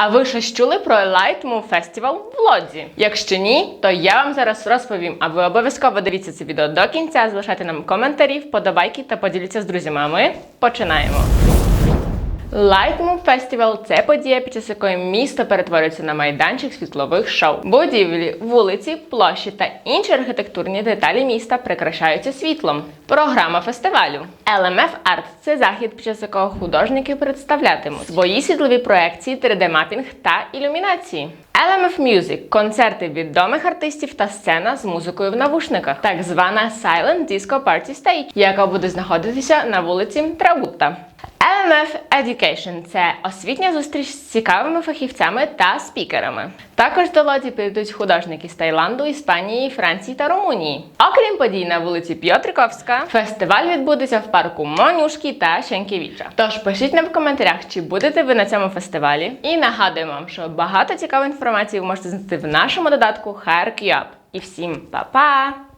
А ви щось чули про Light Move Festival в Лодзі? Якщо ні, то я вам зараз розповім. А ви обов'язково дивіться це відео до кінця, залишайте нам коментарі, вподобайки та поділіться з друзями. А ми починаємо. Light Move Festival – це подія, під час якої місто перетворюється на майданчик світлових шоу. Будівлі, вулиці, площі та інші архітектурні деталі міста прикрашаються світлом. Програма фестивалю LMF Art – це захід, під час якого художники представлятимуть свої світлові проекції, 3D-мапінг та ілюмінації. LMF Music – концерти відомих артистів та сцена з музикою в навушниках, так звана Silent Disco Party Stage, яка буде знаходитися на вулиці Траута. LMF Education – це освітня зустріч з цікавими фахівцями та спікерами. Також до Лоді прийдуть художники з Таїланду, Іспанії, Франції та Румунії. Окрім подій на вулиці П'єтриковська, фестиваль відбудеться в парку Монюшки та Шенківіча. Тож пишіть нам в коментарях, чи будете ви на цьому фестивалі. І нагадуємо вам, що багато цікавої інформації ви можете знайти в нашому додатку HireQup. І всім па-па!